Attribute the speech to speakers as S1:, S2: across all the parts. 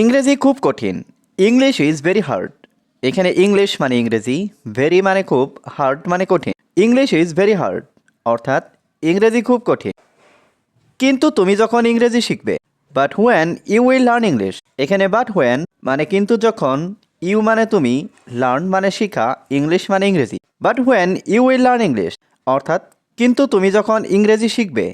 S1: ইংরেজি খুব কঠিন। ইংলিশ ইজ ভেরি হার্ড এখানে ইংলিশ মানে ইংরেজি ভেরি মানে খুব হার্ড মানে কঠিন। ইংলিশ ইজ ভেরি হার্ড অর্থাৎ ইংরেজি খুব কঠিন। কিন্তু তুমি যখন ইংরেজি শিখবে but when you will learn English এখানে বাট হোয়েন মানে কিন্তু যখন ইউ মানে তুমি লার্ন মানে শিখা ইংলিশ মানে ইংরেজি। But when you will learn English অর্থাৎ কিন্তু তুমি যখন ইংরেজি শিখবে,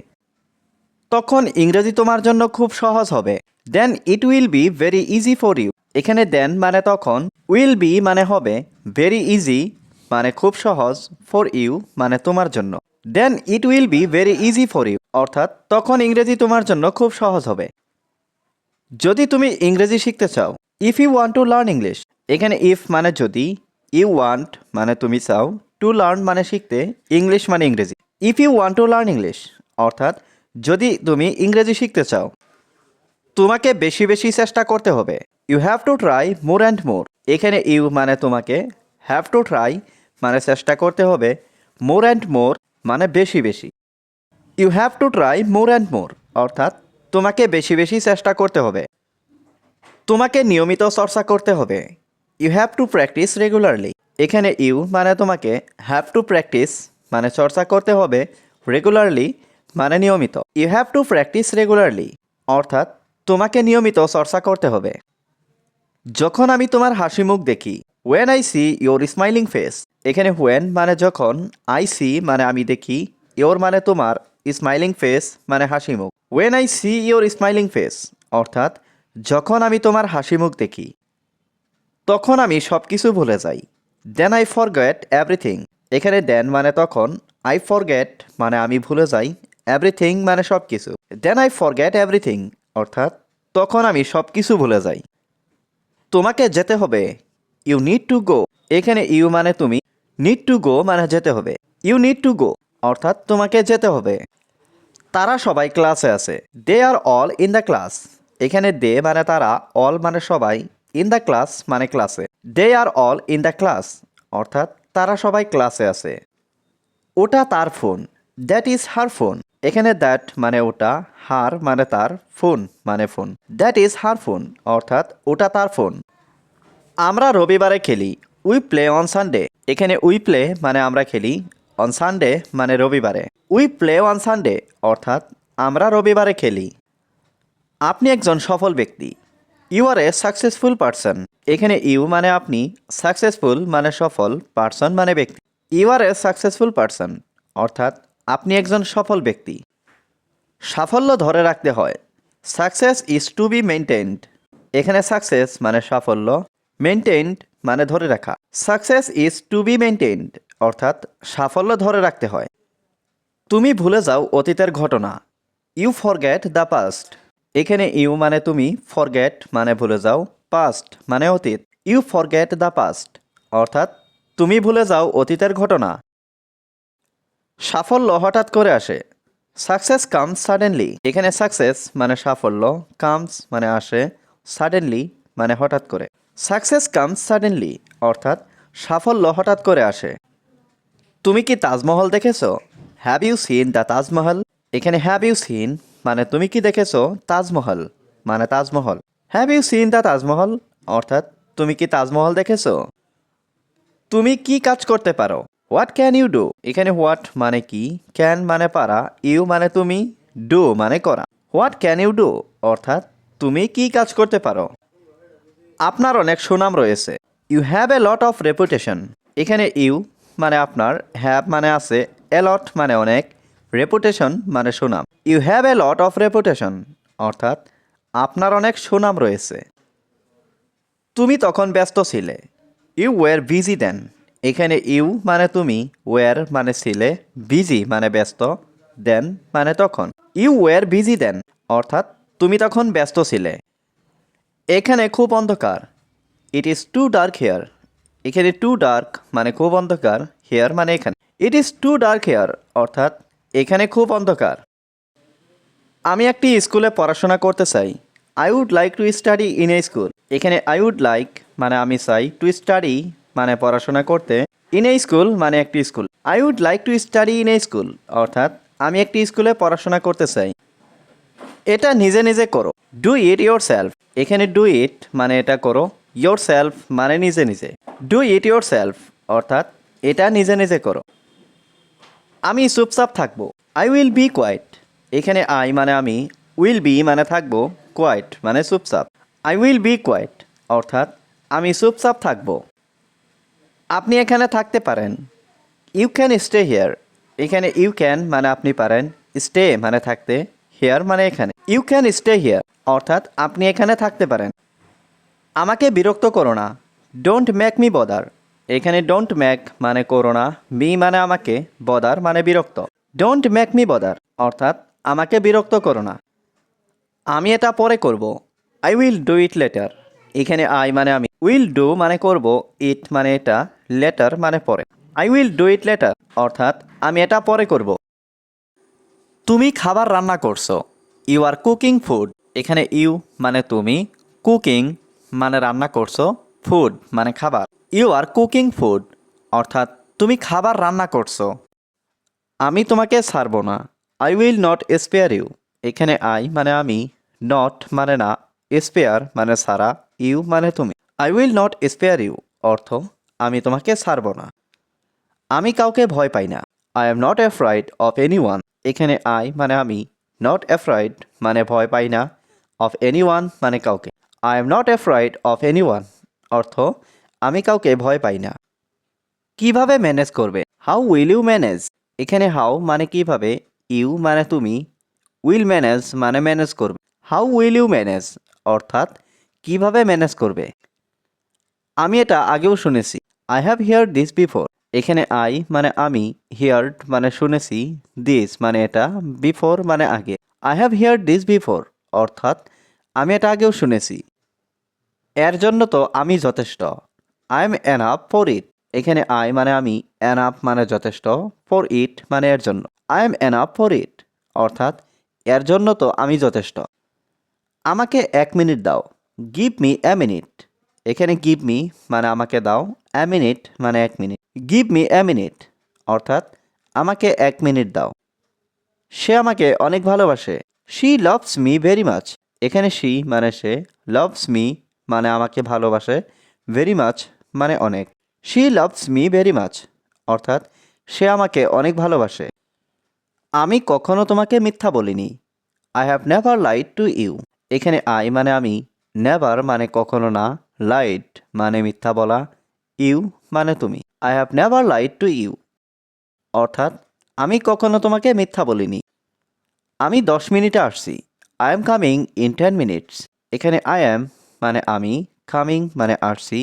S1: তখন ইংরেজি তোমার জন্য খুব সহজ হবে। Then it will be very easy for you এখানে দেন মানে তখন উইল বি মানে হবে ভেরি ইজি মানে খুব সহজ ফর ইউ মানে তোমার জন্য। Then it will be very easy for you অর্থাৎ তখন ইংরেজি তোমার জন্য খুব সহজ হবে। যদি তুমি ইংরেজি শিখতে চাও if you want to learn English এখানে ইফ মানে যদি ইউ ওয়ান্ট মানে তুমি চাও টু লার্ন মানে শিখতে ইংলিশ মানে ইংরেজি। If you want to learn English অর্থাৎ যদি তুমি ইংরেজি শিখতে চাও তোমাকে বেশি বেশি চেষ্টা করতে হবে। You have to try more and more এখানে ইউ মানে তোমাকে হ্যাভ টু ট্রাই মানে চেষ্টা করতে হবে মোর অ্যান্ড মোর মানে বেশি বেশি। You have to try more and more অর্থাৎ তোমাকে বেশি বেশি চেষ্টা করতে হবে। তোমাকে নিয়মিত চর্চা করতে হবে। You have to practise regularly এখানে ইউ মানে তোমাকে হ্যাভ টু প্র্যাকটিস মানে চর্চা করতে হবে রেগুলারলি মানে নিয়মিত। You have to practise regularly অর্থাৎ তোমাকে নিয়মিত চর্চা করতে হবে। যখন আমি তোমার হাসি মুখ দেখি when I see your smiling face এখানে হোয়েন মানে যখন আই সি মানে আমি দেখি ইয়োর মানে তোমার স্মাইলিং ফেস মানে হাসি মুখ। When I see your smiling face অর্থাৎ যখন আমি তোমার হাসি মুখ দেখি, তখন আমি সব কিছু ভুলে যাই। দেন আই ফরগেট এভরিথিং এখানে দেন মানে তখন আই ফরগেট মানে আমি ভুলে যাই এভরিথিং মানে সব কিছু দেন আই ফরগেট এভরিথিং অর্থাৎ তখন আমি সব কিছু ভুলে যাই। তোমাকে যেতে হবে। ইউ নিড টু গো এখানে ইউ মানে তুমি। নিড টু গো মানে যেতে হবে। ইউ নিড টু গো অর্থাৎ তোমাকে যেতে হবে। তারা সবাই ক্লাসে আছে। They are all in the class এখানে দে মানে তারা অল মানে সবাই ইন দ্য ক্লাস মানে ক্লাসে they are all in the class অর্থাৎ তারা সবাই ক্লাসে আছে। ওটা তার phone that is her phone এখানে দ্যাট মানে ওটা হার মানে তার ফোন মানে phone that is her phone অর্থাৎ ওটা তার ফোন আমরা রবিবারে খেলি উই প্লে অন সানডে এখানে উই প্লে মানে আমরা খেলি অন সানডে মানে রবিবারে। উই প্লে অন সানডে অর্থাৎ আমরা রবিবারে খেলি। আপনি একজন সফল ব্যক্তি you are a successful person এখানে ইউ মানে আপনি সাকসেসফুল মানে সফল পার্সন মানে ব্যক্তি। You are a successful person অর্থাৎ আপনি একজন সফল ব্যক্তি। সাফল্য ধরে রাখতে হয়। Success is to be maintained এখানে সাকসেস মানে সাফল্য মেনটেন্ড মানে ধরে রাখা। Success is to be maintained অর্থাৎ সাফল্য ধরে রাখতে হয়। তুমি ভুলে যাও অতীতের ঘটনা। You forget the past. এখানে ইউ মানে তুমি, ফরগেট মানে ভুলে যাও, পাস্ট মানে অতীত। ইউ ফরগেট দ্য পাস্ট, অর্থাৎ তুমি ভুলে যাও অতীতের ঘটনা। সাফল্য হঠাৎ করে আসে। সাকসেস কামস সাডেনলি এখানে সাকসেস মানে সাফল্য কামস মানে আসে সাডেনলি মানে হঠাৎ করে। সাকসেস কামস সাডেনলি অর্থাৎ সাফল্য হঠাৎ করে আসে। তুমি কি তাজমহল দেখেছ? Have you seen the Taj Mahal? এখানে হ্যাভ ইউ সিন মানে তুমি কি দেখেছ? তাজমহল মানে Taj Mahal. Have you seen the Taj Mahal? অর্থাৎ তুমি কি তাজমহল দেখেছ? তুমি কি কাজ করতে পারো? হোয়াট ক্যান ইউ ডু এখানে হোয়াট মানে কি? ক্যান মানে পারা ইউ মানে তুমি ডু মানে করা। হোয়াট ক্যান ইউ ডু অর্থাৎ তুমি কি কাজ করতে পারো? আপনার অনেক সুনাম রয়েছে। You have a lot of reputation এখানে ইউ মানে আপনার হ্যাভ মানে আছে এ লট মানে অনেক রেপুটেশন মানে সুনাম। You have a lot of reputation অর্থাৎ আপনার অনেক সুনাম রয়েছে। তুমি তখন ব্যস্ত ছিলে। ইউ ওয়ার বিজি দেন এখানে ইউ মানে তুমি ওয়ার মানে ছিলে বিজি মানে ব্যস্ত দেন মানে তখন। ইউ ওয়ার বিজি দেন অর্থাৎ তুমি তখন ব্যস্ত ছিলে। এখানে খুব অন্ধকার। It is too dark here এখানে টু ডার্ক মানে খুব অন্ধকার হেয়ার মানে এখানে। It is too dark here অর্থাৎ এখানে খুব অন্ধকার। আমি একটি স্কুলে পড়াশোনা করতে চাই। I would like to study in a school এখানে আই উড লাইক মানে আমি চাই টু স্টাডি মানে পড়াশোনা করতে ইন এ স্কুল মানে একটি school I would like to study in a school অর্থাৎ আমি একটি স্কুলে পড়াশোনা করতে চাই। এটা নিজে নিজে করো। ডু ইট ইয়োর সেলফ এখানে ডু ইট মানে এটা করো। ইয়োর সেলফ মানে নিজে নিজে। ডু ইট ইয়োর সেলফ অর্থাৎ এটা নিজে নিজে করো। আমি চুপচাপ থাকব। আই উইল বি কোয়াইট এখানে আই মানে আমি উইল বি মানে থাকব। কোয়াইট মানে চুপচাপ। আই উইল বি কোয়াইট অর্থাৎ আমি চুপচাপ থাকব। আপনি এখানে থাকতে পারেন। ইউ ক্যান স্টে হিয়ার এখানে ইউ ক্যান মানে আপনি পারেন। স্টে মানে থাকতে হিয়ার মানে এখানে। ইউ ক্যান স্টে হিয়ার অর্থাৎ আপনি এখানে থাকতে পারেন। আমাকে বিরক্ত করো না। ডোন্ট ম্যাক মি বদার এখানে ডোন্ট ম্যাক মানে করো না। মি মানে আমাকে বদার মানে বিরক্ত। ডোন্ট ম্যাক মি বদার অর্থাৎ আমাকে বিরক্ত করো না। আমি এটা পরে করব। I will do it later এখানে আই মানে আমি। উইল ডু মানে করব। ইট মানে এটা। লেটার মানে পরে। I will do it later অর্থাৎ আমি এটা পরে করব। তুমি খাবার রান্না করছ। ইউ আর কুকিং ফুড এখানে ইউ মানে তুমি কুকিং মানে রান্না করছ ফুড মানে খাবার। ইউ আর কুকিং ফুড অর্থাৎ তুমি খাবার রান্না করছ। আমি তোমাকে ছাড়বো না। I will not spare you এখানে আই মানে আমি নট মানে না স্পেয়ার মানে সারা ইউ মানে তুমি। I will not spare you অর্থ আমি তোমাকে ছাড়বো না। আমি কাউকে ভয় পাই না। I am not afraid of anyone এখানে আই মানে আমি। নট অ্যাফ্রাইড মানে ভয় পাই না। অফ এনি ওয়ান মানে কাউকে। I am not afraid of anyone অর্থ, আমি কাউকে ভয় পাই না। কীভাবে ম্যানেজ করবে? হাউ উইল ইউ ম্যানেজ এখানে হাউ মানে কীভাবে? ইউ মানে তুমি। উইল ম্যানেজ মানে ম্যানেজ করবে। হাউ উইল ইউ ম্যানেজ অর্থাৎ, কীভাবে ম্যানেজ করবে? আমি এটা আগেও শুনেছি। I have hear this before এখানে আই মানে আমি হিয়ার্ড মানে শুনেছি দিস মানে এটা বিফোর মানে আগে। I have hear this before অর্থাৎ আমি এটা আগেও শুনেছি। এর জন্য তো আমি যথেষ্ট। I am up for it এখানে আই মানে আমি আপ মানে যথেষ্ট ফর ইট মানে এর জন্য। I am up for it অর্থাৎ এর জন্য তো আমি যথেষ্ট। আমাকে এক মিনিট দাও। গিভ মি এ মিনিট এখানে গিভ মি মানে আমাকে দাও এ মিনিট মানে এক minute give me a minute অর্থাৎ আমাকে এক মিনিট দাও। সে আমাকে অনেক ভালোবাসে। She loves me very much এখানে শি মানে সে লাভস মি মানে আমাকে ভালোবাসে ভেরি মাচ মানে অনেক। She loves me very much অর্থাৎ সে আমাকে অনেক ভালোবাসে। আমি কখনো তোমাকে মিথ্যা বলিনি। I have never lied to you এখানে আই মানে আমি নেভার মানে কখনো না। লাইট মানে মিথ্যা বলা, ইউ মানে তুমি। I have never lied to you অর্থাৎ, আমি কখনো তোমাকে মিথ্যা বলিনি। আমি দশ মিনিটে আসছি। I am coming in ten minutes এখানে আই অ্যাম মানে আমি কামিং মানে আসছি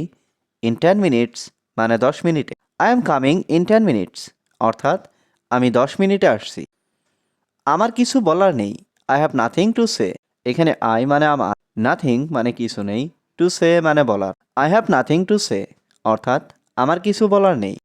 S1: ইন টেন মিনিটস মানে দশ মিনিটে। I am coming in ten minutes অর্থাৎ, আমি দশ মিনিটে আসছি। আমার কিছু বলার নেই। I have nothing to say এখানে আই মানে আমার। নাথিং মানে কিছু নেই। টু সে মানে বলার। I have nothing to say অর্থাৎ আমার কিছু বলার নেই।